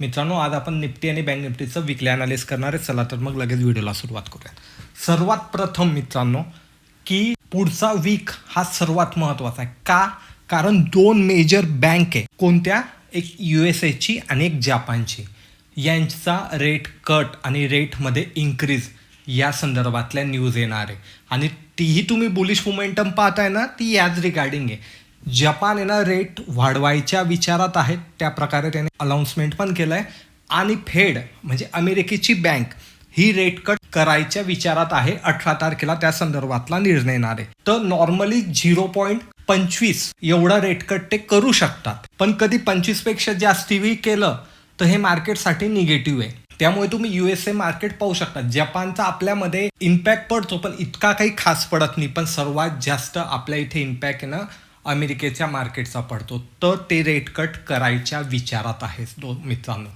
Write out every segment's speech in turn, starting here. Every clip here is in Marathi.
मित्रांनो आज आपण निफ्टी आणि बँक निफ्टीचं विकली अनालिस करणार आहे. चला तर मग लगेच व्हिडिओला सुरुवात करूया सर्वात प्रथम मित्रांनो की पुढचा वीक हा सर्वात महत्त्वाचा आहे. का? कारण दोन मेजर बँक आहे. कोणत्या? एक यू एस एची आणि एक जपानची. यांचा रेट कट आणि रेटमध्ये इन्क्रीज या संदर्भातल्या न्यूज येणार आहे. आणि तीही तुम्ही बुलिश मोमेंटम पाहताय ना ती याच रिगार्डिंग आहे. जपान आहे ना रेट वाढवायच्या विचारात आहेत. त्या प्रकारे त्याने अनाऊन्समेंट पण केलं आहे आणि फेड म्हणजे अमेरिकेची बँक ही रेट कट करायच्या विचारात आहे. अठरा तारखेला त्या संदर्भातला निर्णय येणार आहे. तर नॉर्मली झिरो पॉईंट पंचवीस एवढा रेट कट ते करू शकतात. पण कधी पंचवीसपेक्षा जास्तीही केलं तर हे मार्केटसाठी निगेटिव्ह आहे. त्यामुळे तुम्ही युएसए मार्केट पाहू शकता. जपानचा आपल्यामध्ये इम्पॅक्ट पडतो पण इतका काही खास पडत नाही. पण सर्वात जास्त आपल्या इथे इम्पॅक्ट आहे ना अमेरिकेच्या मार्केटचा पडतो. तर ते रेट कट करायच्या विचारात आहे दोन मित्रांनो.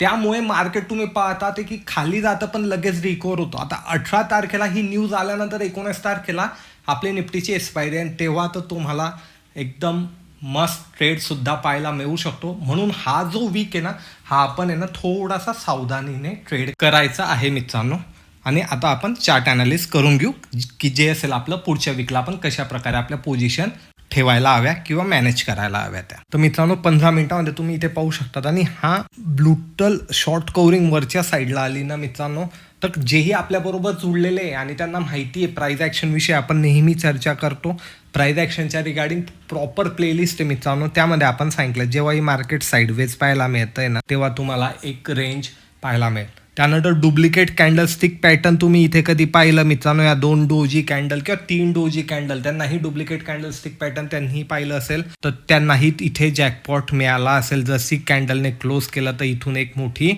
त्यामुळे मार्केट तुम्ही पाहता ते की खाली जातं पण लगेच रिकवर होतो. आता अठरा तारखेला ही न्यूज आल्यानंतर एकोणीस तारखेला आपली निफ्टीची एक्सपायरी आहे. आणि तेव्हा तर तुम्हाला एकदम मस्त ट्रेडसुद्धा पाहायला मिळू शकतो. म्हणून हा जो वीक आहे ना हा आपण आहे ना थोडासा सावधानीने ट्रेड करायचा आहे मित्रांनो. आणि आता आपण चार्ट अनालिस करून घेऊ की जे असेल आपलं पुढच्या वीकला आपण कशा प्रकारे आपल्या पोझिशन ठेवायला हव्या किंवा मॅनेज करायला हव्या त्या. तर मित्रांनो पंधरा मिनिटामध्ये तुम्ही इथे पाहू शकतात. आणि हा ब्लूटल शॉर्ट कवरिंग वरच्या साईडला आली ना मित्रांनो तर जेही आपल्याबरोबर जुळलेले आहे आणि त्यांना माहिती आहे प्राईज ॲक्शनविषयी आपण नेहमी चर्चा करतो. प्राईज ॲक्शनच्या रिगार्डिंग प्रॉपर प्लेलिस्ट आहे मित्रांनो त्यामध्ये आपण सांगितलं जेव्हा ही मार्केट साईडवेज पाहायला मिळतं आहे ना तेव्हा तुम्हाला एक रेंज पाहायला मिळेल. त्यानंतर डुप्लिकेट कॅन्डलस्टिक पॅटर्न तुम्ही इथे कधी पाहिलं? मित्रांनो या दोन डोजी कॅन्डल किंवा तीन डोजी कॅन्डल त्यांनाही डुप्लिकेट कॅन्डलस्टिक पॅटर्न त्यांनी पाहिलं असेल तर त्यांनाही इथे जॅकपॉट मिळाला असेल. जशी कॅन्डलने क्लोज केलं तर इथून एक मोठी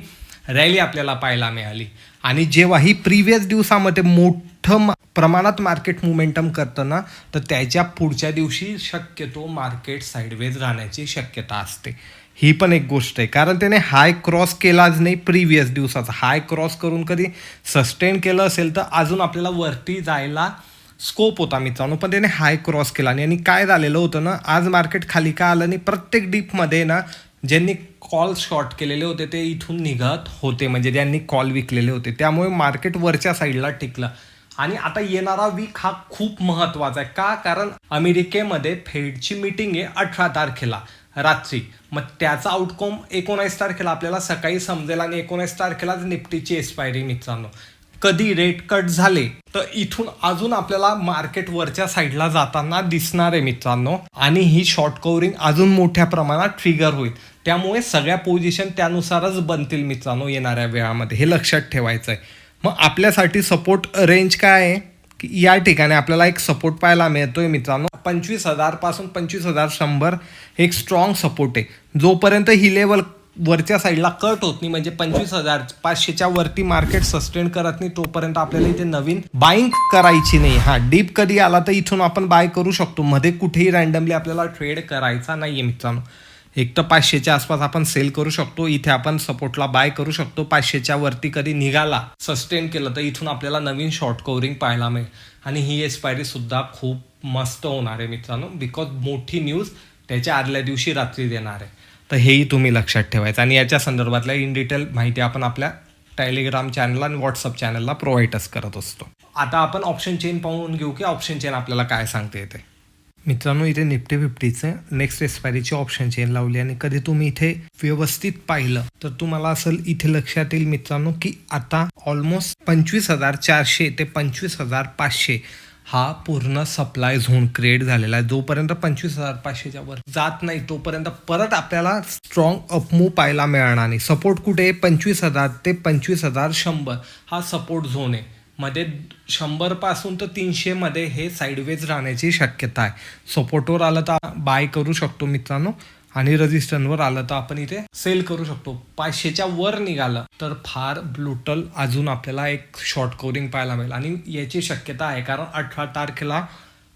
रॅली आपल्याला पाहायला मिळाली. आणि जेव्हा ही प्रिव्हियस दिवसामध्ये मोठं प्रमाणात मार्केट मुमेंटम करतं ना तर त्याच्या पुढच्या दिवशी शक्यतो मार्केट साईडवेज राहण्याची शक्यता असते. ही पण एक गोष्ट आहे. कारण त्याने हाय क्रॉस केलाच नाही प्रिव्हियस दिवसाचा. हाय क्रॉस करून कधी सस्टेन केलं असेल तर अजून आपल्याला वरती जायला स्कोप होता मित्रांनो. पण त्याने हाय क्रॉस केला नाही आणि काय झालेलं होतं ना आज मार्केट खाली का आलं नाही प्रत्येक डीपमध्ये ना ज्यांनी कॉल शॉर्ट केलेले होते ते इथून निघत होते. म्हणजे ज्यांनी कॉल विकलेले होते. त्यामुळे मार्केट वरच्या साईडला टिकलं. आणि आता येणारा वीक हा खूप महत्त्वाचा आहे. का? कारण अमेरिकेमध्ये फेडची मीटिंग आहे अठरा तारखेला. रात्री. मग त्याचा आउटकम एकोणीस तारखेला आपल्याला सकाळी समजेल आणि एकोणीस तारखेलाच निफ्टीची एक्सपायरी मित्रांनो. कधी रेट कट झाले तर इथून अजून आपल्याला मार्केट वरच्या साईडला जाताना दिसणार आहे मित्रांनो. आणि ही शॉर्ट कव्हरिंग अजून मोठ्या प्रमाणात ट्रिगर होईल. त्यामुळे सगळ्या पोझिशन त्यानुसारच बनतील मित्रांनो येणाऱ्या वेळामध्ये. हे लक्षात ठेवायचं आहे. मग आपल्यासाठी सपोर्ट रेंज काय आहे? की या ठिकाणी आपल्याला एक सपोर्ट पाहायला मिळतोय मित्रांनो. पंचवीस हजारपासून पंचवीस हजार शंभर एक स्ट्रॉंग सपोर्ट आहे. जोपर्यंत ही लेवल वरच्या साईडला कट होत नाही म्हणजे पंचवीस हजार पाचशेच्या वरती मार्केट सस्टेन करत नाही तोपर्यंत आपल्याला इथे नवीन बाईंग करायची नाही. हा डीप कधी आला तर इथून आपण बाय करू शकतो. मध्ये कुठेही रँडमली आपल्याला ट्रेड करायचा नाहीये मित्रांनो. एक तर पाचशेच्या आसपास आपण सेल करू शकतो इथे आपण सपोर्टला बाय करू शकतो पाचशेच्या वरती कधी निघाला सस्टेन केलं तर इथून आपल्याला नवीन शॉर्ट कवरिंग पाहायला मिळेल. आणि ही एक्सपायरी सुद्धा खूप मस्त होणार आहे मित्रांनो बिकॉज मोठी न्यूज त्याच्या आदल्या दिवशी रात्री देणार आहे. तर हेही तुम्ही लक्षात ठेवायचं. आणि याच्या संदर्भातल्या इन डिटेल माहिती आपण आपल्या टेलिग्राम चॅनल आणि व्हॉट्सअप चॅनलला प्रोव्हाइडच करत असतो. आता आपण ऑप्शन चेन पाहून घेऊ की ऑप्शन चेन आपल्याला काय सांगते येते मित्रांनो इथे निफ्टी फिफ्टीचे नेक्स्ट एक्सपायरीचे ऑप्शन चेन लावली आणि कधी तुम्ही इथे व्यवस्थित पाहिलं तर तुम्हाला असेल इथे लक्षात येईल मित्रांनो की आता ऑलमोस्ट पंचवीस हजार चारशे ते पंचवीस हजार पाचशे हा पूर्ण सप्लाय झोन क्रिएट झालेला आहे. जोपर्यंत पंचवीस हजार पाचशेच्या वर जात नाही तोपर्यंत परत आपल्याला स्ट्रॉंग अपमूव पाहायला मिळणार नाही. सपोर्ट कुठे आहे? पंचवीस हजार ते पंचवीस हजार शंभर हा सपोर्ट झोन आहे. मध्ये शंभरपासून तर तीनशे मध्ये हे साईडवेज राहण्याची शक्यता आहे. सपोर्टवर आलं तर बाय करू शकतो मित्रांनो. आणि रजिस्टरवर आलं तर आपण इथे सेल करू शकतो. पाचशेच्या वर निघालं तर फार ब्लुटल अजून आपल्याला एक शॉर्ट कवरिंग पाहायला मिळेल. आणि याची शक्यता आहे कारण अठरा तारखेला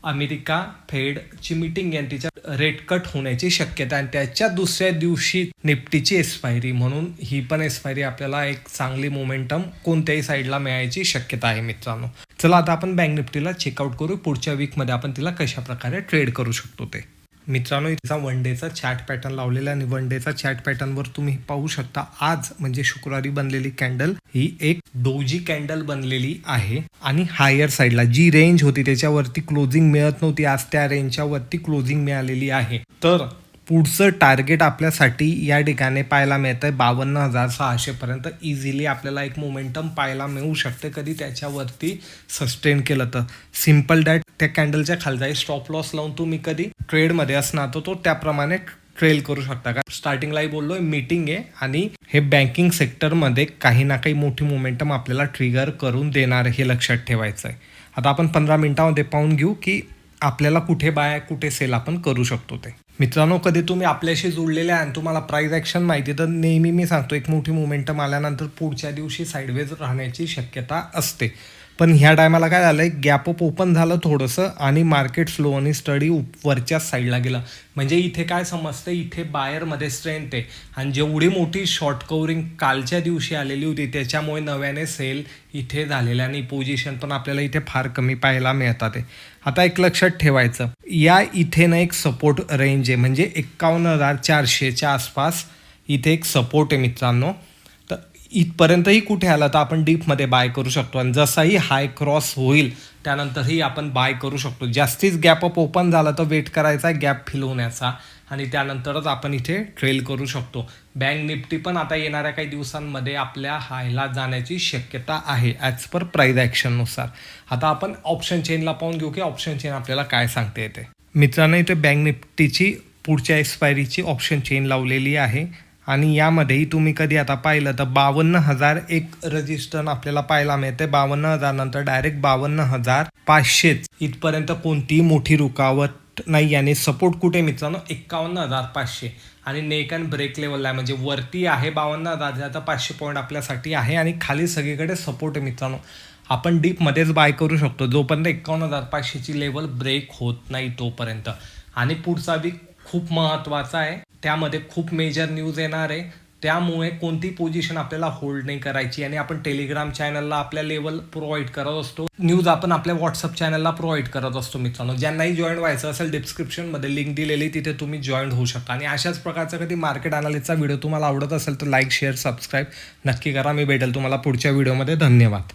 अमेरिका फेडची मीटिंग आणि तिच्या रेट कट होण्याची शक्यता आणि त्याच्या दुसऱ्या दिवशी निफ्टीची एक्सपायरी म्हणून ही पण एक्सपायरी आपल्याला एक चांगली मोमेंटम कोणत्याही साईडला मिळायची शक्यता आहे मित्रांनो. चला आता आपण बँक निफ्टीला चेकआउट करू. पुढच्या वीकमध्ये आपण तिला कशा प्रकारे ट्रेड करू शकतो ते. मित्रांनो इथचा वन डेचा चॅट पॅटर्न लावलेला आहे आणि वन डेचा चॅट पॅटर्नवर तुम्ही पाहू शकता आज म्हणजे शुक्रवारी बनलेली कॅन्डल ही एक डोजी कॅन्डल बनलेली आहे. आणि हायर साईडला जी रेंज होती त्याच्यावरती क्लोजिंग मिळत नव्हती आज त्या रेंजच्या वरती क्लोजिंग मिळालेली आहे. तर पुढचं टार्गेट आपल्यासाठी या ठिकाणी पाहायला मिळतं आहे बावन्न हजार सहाशेपर्यंत इझिली आपल्याला एक मोमेंटम पाहायला मिळू शकते कधी त्याच्यावरती सस्टेन केलं तर. सिंपल डॅट त्या कॅन्डलच्या खालचा स्टॉप लॉस लावून तुम्ही कधी ट्रेडमध्ये असणार तो त्याप्रमाणे ट्रेल करू शकता. का स्टार्टिंगलाही बोललोय मीटिंग आहे आणि हे बँकिंग सेक्टरमध्ये काही ना काही मोठी मोमेंटम आपल्याला ट्रिगर करून देणार हे लक्षात ठेवायचं आहे आता आपण पंधरा मिनिटामध्ये पाहून घेऊ की आपल्याला कुठे बाय कुठे सेल आपण करू शकतो ते. मित्रांनो कधी तुम्ही आपल्याशी जुळलेले आहे आणि तुम्हाला प्राईज ॲक्शन माहिती तर नेहमी मी सांगतो एक मोठी मोमेंटम आल्यानंतर पुढच्या दिवशी साईडवेज राहण्याची शक्यता असते. पण ह्या टायमाला काय झालं आहे गॅप अप ओपन झालं थोडंसं आणि मार्केट स्लो आणि स्टडी वरच्या साईडला गेलं. म्हणजे इथे काय समजतं इथे बायरमध्ये स्ट्रेंथ आहे. आणि जेवढी मोठी शॉर्ट कवरिंग कालच्या दिवशी आलेली होती त्याच्यामुळे नव्याने सेल इथे झालेल्या आणि पोझिशन पण आपल्याला इथे फार कमी पाहायला मिळतात आहे. आता एक लक्षात ठेवायचं या इथे ना एक सपोर्ट रेंज आहे. म्हणजे एक्कावन्न हजार चारशेच्या आसपास इथे एक सपोर्ट आहे मित्रांनो. इथपर्यंतही कुठे आला तर आपण डीपमध्ये बाय करू शकतो. आणि जसाही हाय क्रॉस होईल त्यानंतरही आपण बाय करू शकतो. जास्तीच गॅप अप ओपन झाला तर वेट करायचा गॅप फिल होण्याचा. आणि त्यानंतरच आपण इथे ट्रेल करू शकतो. बँक निफ्टी पण आता येणाऱ्या काही दिवसांमध्ये आपल्या हायला जाण्याची शक्यता आहे ॲज पर प्राईज ॲक्शननुसार आता आपण ऑप्शन चेनला पाहून घेऊ की ऑप्शन चेन आपल्याला काय सांगते येते मित्रांनो इथे बँक निफ्टीची पुढच्या एक्सपायरीची ऑप्शन चेन लावलेली आहे. आणि यामध्येही तुम्ही कधी आता पाहिलं तर बावन्न हजार एक रजिस्टर आपल्याला पाहायला मिळते बावन्न हजार नंतर डायरेक्ट बावन्न हजार पाचशेच. इथपर्यंत कोणतीही मोठी रुकावट नाही आणि सपोर्ट कुठे मित्रांनो? एक्कावन्न हजार पाचशे. आणि नेक अँड ब्रेक लेवलला आहे म्हणजे वरती आहे बावन्न हजार आता पाचशे पॉईंट आपल्यासाठी आहे आणि खाली सगळीकडे सपोर्ट आहे मित्रांनो. आपण डीपमध्येच बाय करू शकतो. जोपर्यंत एकावन्न हजार पाचशेची लेवल ब्रेक होत नाही तोपर्यंत. आणि पुढचा वीक खूप महत्त्वाचा आहे. त्यामध्ये खूप मेजर न्यूज येणार आहे. त्यामुळे कोणती पोझिशन आपल्याला होल्ड नाही करायची आणि आपण टेलिग्राम चॅनलला आपल्या लेवल प्रोव्हाइड करत असतो. न्यूज आपण आपल्या व्हॉट्सअप चॅनलला प्रोव्हाइड करत असतो मित्रांनो. ज्यांनाही जॉईन व्हायचं असेल डिस्क्रिप्शनमध्ये लिंक दिलेली तिथे तुम्ही जॉईन होऊ शकता. आणि अशाच प्रकारचा कधी मार्केट अनालिसचा व्हिडिओ तुम्हाला आवडत असेल तर लाईक शेअर सबस्क्राईब नक्की करा. मी भेटेल तुम्हाला पुढच्या व्हिडिओमध्ये धन्यवाद.